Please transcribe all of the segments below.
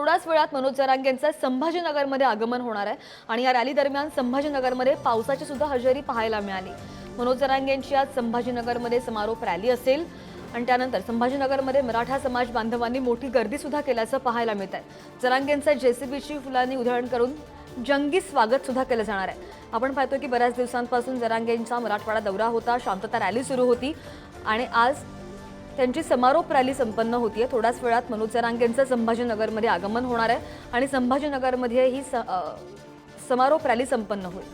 थोड्याच वेळात मनोज जरांगेंचं संभाजीनगरमध्ये आगमन होणार आहे. आणि या रॅली दरम्यान संभाजीनगरमध्ये पावसाची सुद्धा हजेरी पाहायला मिळाली. मनोज जरांगेंची आज संभाजीनगरमध्ये समारोप रॅली असेल. आणि त्यानंतर संभाजीनगरमध्ये मराठा समाज बांधवांनी मोठी गर्दी सुद्धा केल्याचं पाहायला मिळत आहे. जरांगेंचं जेसीबीची फुलांनी उधळण करून जंगी स्वागत सुद्धा केलं जाणार आहे. आपण पाहतो की बऱ्याच दिवसांपासून जरांगेंचा मराठवाडा दौरा होता शांतता रॅली सुरू होती. आणि आज त्यांची समारोप रॅली संपन्न होती आहे थोड्याच वेळात मनोज जरांगेंचं संभाजीनगरमध्ये आगमन होणार आहे आणि संभाजीनगरमध्ये ही स- समारोप रॅली संपन्न होईल.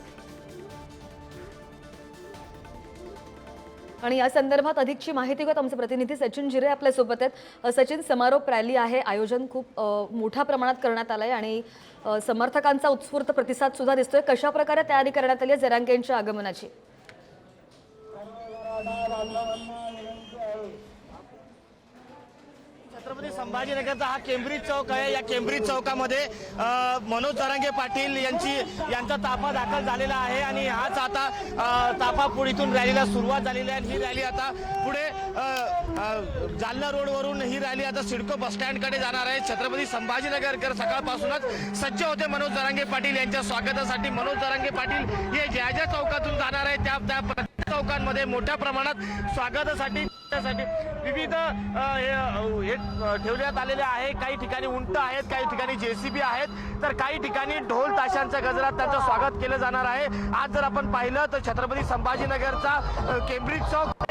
आणि या संदर्भात अधिकची माहिती घेत आमचे प्रतिनिधी सचिन जिरे आपल्यासोबत आहेत. सचिन समारोप रॅली आहे. आयोजन खूप मोठ्या प्रमाणात करण्यात आलं आहे आणि समर्थकांचा उत्स्फूर्त प्रतिसाद सुद्धा दिसतोय. कशा प्रकारे तयारी करण्यात आली आहे जरांगेंच्या आगमनाची? छत्रपती संभाजीनगरचा हा केम्ब्रिज चौक आहे. या केम्ब्रिज चौकामध्ये मनोज जरांगे पाटील यांची यांचा ताफा दाखल झालेला आहे आणि हाच आता अ, ताफा पुढीतून रॅलीला सुरुवात झालेली आहे. ही रॅली आता पुढे जालना रोडवरून ही रॅली आता सिडको बसस्टँडकडे जाणार आहे. छत्रपती संभाजीनगरकर सकाळपासूनच सज्ज होते मनोज जरांगे पाटील यांच्या स्वागतासाठी. मनोज जरांगे पाटील हे ज्या ज्या चौकातून जाणार आहे त्या त्या लोकांमध्ये मोठ्या प्रमाणात स्वागतासाठी त्यासाठी विविध हे ठेवण्यात आलेले आहे. काही ठिकाणी उंट आहेत काही ठिकाणी जेसीबी आहेत. तर काही ठिकाणी ढोल ताशांच्या गजरात त्यांचं स्वागत केलं जाणार आहे. आज जर आपण पाहिलं तर छत्रपती संभाजीनगरचा केम्ब्रिज चौक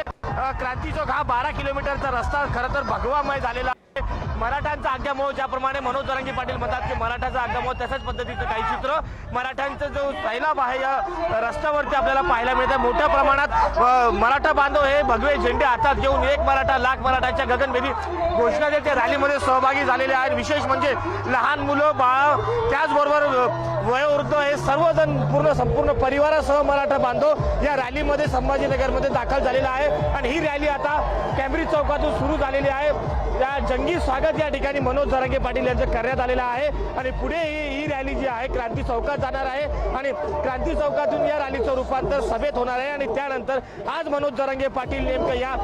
क्रांती चौक हा बारा किलोमीटरचा रस्ता खरं तर भगवामय झालेला आहे मराठ्यांचा आज्ञामोह ज्याप्रमाणे मनोज दरंगी पाटील म्हणतात की मराठाचा आज्ञामोह तशाच पद्धतीचं काही चित्र मराठ्यांचा जो सैलाब आहे या रस्त्यावरती आपल्याला पाहायला मिळतं मोठ्या प्रमाणात मराठा बांधव हे भगवे झेंडे हातात घेऊन एक मराठा लाख मराठाच्या गगनभेदी घोषणा देत त्या रॅलीमध्ये सहभागी झालेले आहेत. विशेष म्हणजे लहान मुलं बाळ त्याचबरोबर वयोवृद्ध हे सर्वजण पूर्ण संपूर्ण परिवारासह मराठा बांधव या रॅलीमध्ये संभाजीनगरमध्ये दाखल झालेला आहे. आणि ही रॅली आता कॅम्ब्रिज चौकातून सुरू झालेली आहे. या जंग स्वागत या ठिकाणी मनोज जरांगे पाटील यांचं करण्यात आलेलं आहे. आणि पुढे ही ही रॅली जी आहे क्रांती चौकात जाणार आहे. आणि क्रांती चौकातून या रॅलीचं रूपांतर सभेत होणार आहे. आणि त्यानंतर आज मनोज जरांगे पाटील नेमकं या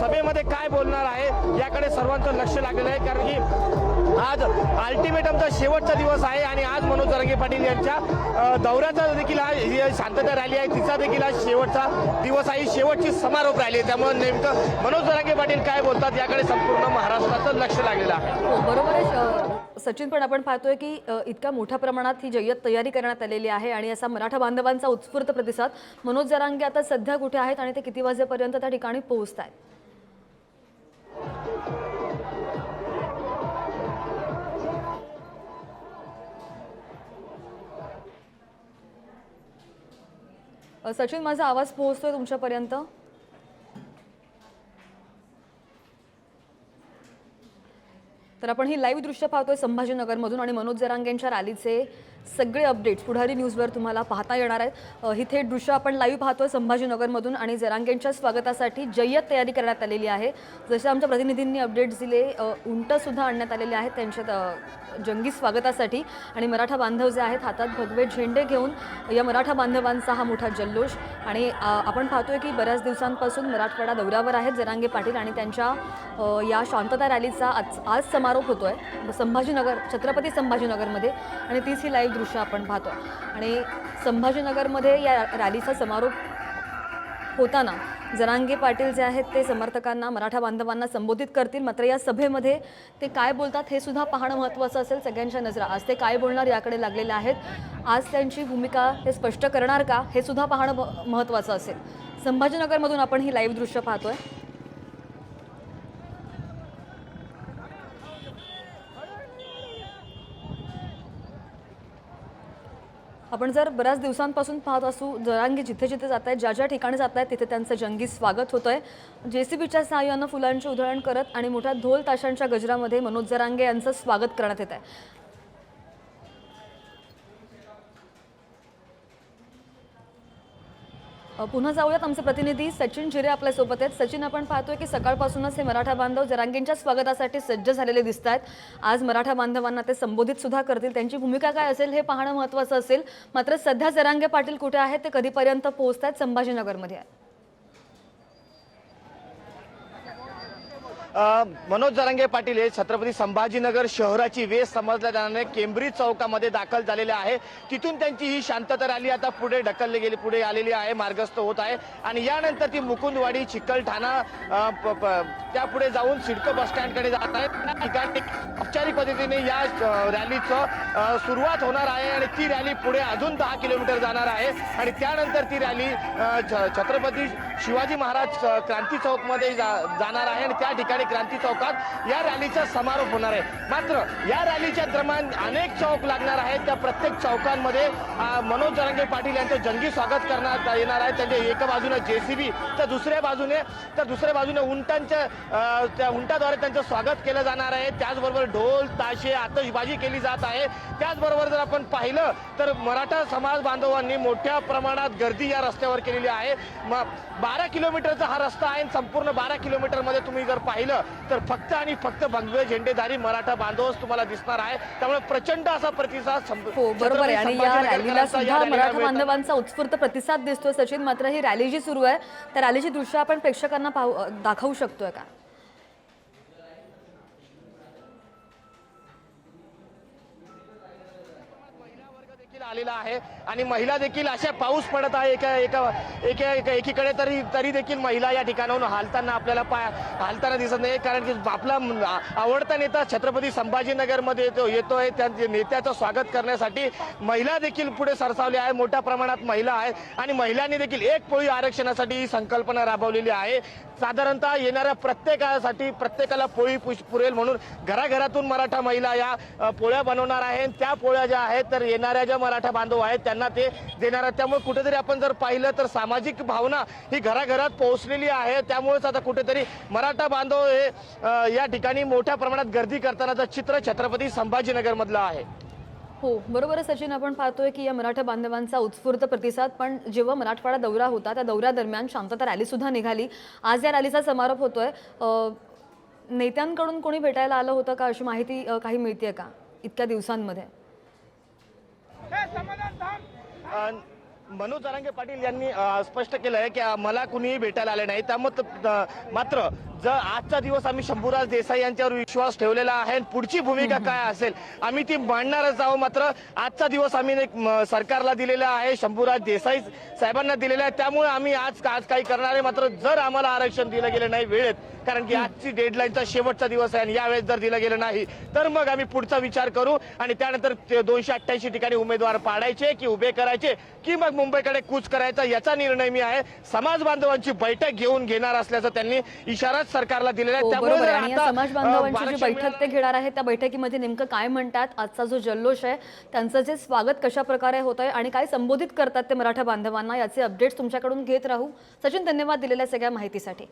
सभेमध्ये काय बोलणार आहे याकडे सर्वांचं लक्ष लागलेलं आहे. कारण की आज अल्टिमेटमचा शेवटचा दिवस आहे आणि आज मनोज जरांगे पाटील यांच्या दौऱ्याचा देखील हा ही शांतता रॅली आहे. तिचा देखील आज शेवटचा दिवस आहे. शेवटची समारोप रॅली आहे. त्यामुळे नेमकं मनोज जरांगे पाटील काय बोलतात याकडे संपूर्ण महाराष्ट्राचं लक्ष लागलेलं आहे. हो, बरोबर आहे. सचिन पण आपण पाहतोय की इतक्या मोठ्या प्रमाणात ही जय्यत तयारी करण्यात आलेली आहे आणि असा मराठा बांधवांचा उत्स्फूर्त प्रतिसाद. मनोज जरांगे आता सध्या कुठे आहेत आणि ते किती वाजेपर्यंत त्या ठिकाणी पोहोचत आहेत सचिन माझा आवाज पोहोचतोय तुमच्यापर्यंत? तर आपण ही लाईव्ह दृश्य पाहतोय संभाजीनगरमधून आणि मनोज जरांगेंच्या रॅलीचे सगळे अपडेट्स पुढारी न्यूजवर तुम्हाला पाहता येणार आहेत. ही थेट दृश्य आपण लाईव्ह पाहतोय संभाजीनगरमधून आणि जरांगेंच्या स्वागतासाठी जय्यत तयारी करण्यात आलेली आहे. जसे आमच्या प्रतिनिधींनी अपडेट्स दिले उंटसुद्धा आणण्यात आलेले आहेत त्यांच्या जंगी स्वागतासाठी. आणि मराठा बांधव जे आहेत हातात भगवे झेंडे घेऊन या मराठा बांधवांचा हा मोठा जल्लोष. आणि आपण पाहतोय की बऱ्याच दिवसांपासून मराठवाडा दौऱ्यावर आहेत जरांगे पाटील आणि त्यांच्या या शांतता रॅलीचा आज आज समारोप होतोय. संभाजीनगर छत्रपती संभाजीनगरमध्ये. आणि तीच ही लाईव्ह दृश्य आपण पाहतो. आणि संभाजीनगरमध्ये या रॅलीचा समारोप होताना जरांगे पाटील जे आहेत ते समर्थकांना मराठा बांधवांना संबोधित करतील. मात्र या सभेमध्ये ते काय बोलतात हे सुद्धा पाहणं महत्त्वाचं असेल सगळ्यांच्या नजरा. आज ते काय बोलणार याकडे लागलेले आहेत. आज त्यांची भूमिका हे स्पष्ट करणार का हे सुद्धा पाहणं महत्त्वाचं असेल. संभाजीनगरमधून आपण ही लाईव्ह दृश्य पाहतोय. आपण जर बऱ्याच दिवसांपासून पाहत असू जरांगी जिथे जिथे जात आहेत ज्या ज्या ठिकाणी जात आहेत तिथे त्यांचं जंगी स्वागत होतं आहे जे सी बीच्या सहाय्यानं फुलांचे उधळण करत आणि मोठ्या ढोल ताशांच्या गजरामध्ये मनोज जरांगे यांचं स्वागत करण्यात येत आहे पुन्हा जाऊयात. आमचे प्रतिनिधी सचिन जिरे आपल्यासोबत आहेत. सचिन आपण पाहतोय की सकाळपासूनच हे मराठा बांधव जरांगेंच्या स्वागतासाठी सज्ज झालेले दिसत आहेत. आज मराठा बांधवांना ते संबोधित सुद्धा करतील. त्यांची भूमिका काय असेल हे पाहणं महत्त्वाचं असेल. मात्र सध्या जरांगे पाटील कुठे आहेत ते कधीपर्यंत पोहोचत आहेत संभाजीनगरमध्ये आहे. मनोज जरांगे पाटील हे छत्रपती संभाजीनगर शहराची वेस समजल्या जाणारे केंब्रिज चौकामध्ये दाखल झालेले आहे. तिथून त्यांची ही शांतता रॅली आता पुढे ढकलली गेली पुढे आलेली आहे मार्गस्थ होत आहे. आणि यानंतर ती मुकुंदवाडी चिकलठाणा प- प- त्यापुढे जाऊन सिडको बस स्टँडकडे जात आहे. त्या ठिकाणी औपचारिक पद्धतीने या रॅलीचं सुरुवात होणार आहे आणि ती रॅली पुढे अजून दहा किलोमीटर जाणार आहे. आणि त्यानंतर ती रॅली छ- छत्रपती शिवाजी महाराज क्रांती चौकमध्ये जाणार आहे. आणि त्या ठिकाणी क्रांती चौकात या रॅलीचा समारोप होणार आहे. मात्र या रॅलीच्या दरम्यान अनेक चौक लागणार आहेत. त्या प्रत्येक चौकांमध्ये मनोज जरांगे पाटील यांचं जंगी स्वागत करण्यात येणार आहे. त्यांच्या एका बाजूने जेसीबी तर दुसऱ्या बाजूने तर दुसऱ्या बाजूने उंटांच्या त्या उंटाद्वारे त्यांचं स्वागत केलं जाणार आहे. त्याचबरोबर ढोल ताशे आतषबाजी केली जात आहे. त्याचबरोबर जर आपण पाहिलं तर मराठा समाज बांधवांनी मोठ्या प्रमाणात गर्दी या रस्त्यावर केलेली आहे. बारा किलोमीटरचा हा रस्ता आहे संपूर्ण बारा किलोमीटरमध्ये तुम्ही जर पाहिलं तर फक्त आणि फक्त भगवे झेंडेदारी मराठा बांधवच तुम्हाला दिसणार आहे. त्यामुळे प्रचंड असा प्रतिसाद हो बरोबर आहे. आणि या रॅलीला सुद्धा मराठा. बांधवांचा उत्स्फूर्त प्रतिसाद दिसतोय. सचिन मात्र ही रॅली जी सुरू आहे. त्या रॅलीची दृश्य आपण प्रेक्षकांना पाहू दाखवू शकतोय का? आलेला आहे. आणि महिला देखील अशा पाऊस पडत आहे. एका एका एका एकीकडे तरी तरी देखील महिला या ठिकाणाहून हालताना आपल्याला पाय हालताना दिसत नाही कारण की आपला आवडता नेता छत्रपती संभाजीनगरमध्ये येतो येतोय. त्या नेत्याचं स्वागत करण्यासाठी महिला देखील पुढे सरसावल्या आहे. मोठ्या प्रमाणात महिला आहे. आणि महिलांनी देखील एक पोळी आरक्षणासाठी ही संकल्पना राबवलेली आहे. साधारणतः येणाऱ्या प्रत्येकासाठी प्रत्येकाला पोळी पुरेल म्हणून घराघरातून मराठा महिला या पोळ्या बनवणार आहे. त्या पोळ्या ज्या आहेत तर येणाऱ्या ज्या मराठा बांधव आहेत त्यांना ते देणार आहेत. त्यामुळे कुठेतरी आपण जर पाहिलं तर सामाजिक भावना ही घराघरात पोहोचलेली आहे. त्यामुळेच आता कुठेतरी मराठा बांधव हे या ठिकाणी मोठ्या प्रमाणात गर्दी करतानाचं चित्र छत्रपती संभाजीनगरमधलं आहे. हो बरोबर आहे सचिन. आपण पाहतोय की या मराठा बांधवांचा उत्स्फूर्त प्रतिसाद पण जेव्हा मराठवाडा दौरा होता त्या दौऱ्यादरम्यान शांतता रॅली सुद्धा निघाली. आज या रॅलीचा समारोप होतोय. नेत्यांकडून कोणी भेटायला आलं होतं का? अशी माहिती काही मिळते का? इतक्या दिवसांमध्ये. मनोज जरांगे पाटील यांनी स्पष्ट केलं आहे की मला कुणीही भेटायला आले नाही. त्यामुळे मात्र जर आजचा दिवस आम्ही शंभूराज देसाई यांच्यावर विश्वास ठेवलेला आहे आणि पुढची भूमिका काय असेल आम्ही ती मांडणारच आहोत. मात्र आजचा दिवस आम्ही सरकारला दिलेला आहे शंभूराज देसाई साहेबांना दिलेला आहे. त्यामुळे आम्ही आज आज काही करणार आहे. मात्र जर आम्हाला आरक्षण दिलं गेलं नाही वेळेत कारण की आजची डेडलाईनचा शेवटचा दिवस आहे आणि यावेळेस जर दिलं गेलं नाही तर मग आम्ही पुढचा विचार करू आणि त्यानंतर दोनशे अठ्ठ्याऐंशी ठिकाणी उमेदवार पाडायचे की उभे करायचे की मग मुंबईकडे कूच करायचा याचा निर्णय मी आहे. समाज बांधवांची बैठक घेऊन घेणार असल्याचं त्यांनी इशाराच सरकारला दिलेला आहे. हो त्यामुळे बरोबर आहे. आणि या आता, समाज अ, बांधवांची जी बैठक ते घेणार आहेत त्या बैठकीमध्ये नेमकं काय म्हणतात? आजचा जो जल्लोष आहे त्यांचं जे स्वागत कशा प्रकारे होत आहे आणि काय संबोधित करतात ते मराठा बांधवांना याचे अपडेट्स तुमच्याकडून घेत राहू. सचिन धन्यवाद दिलेल्या सगळ्या माहितीसाठी.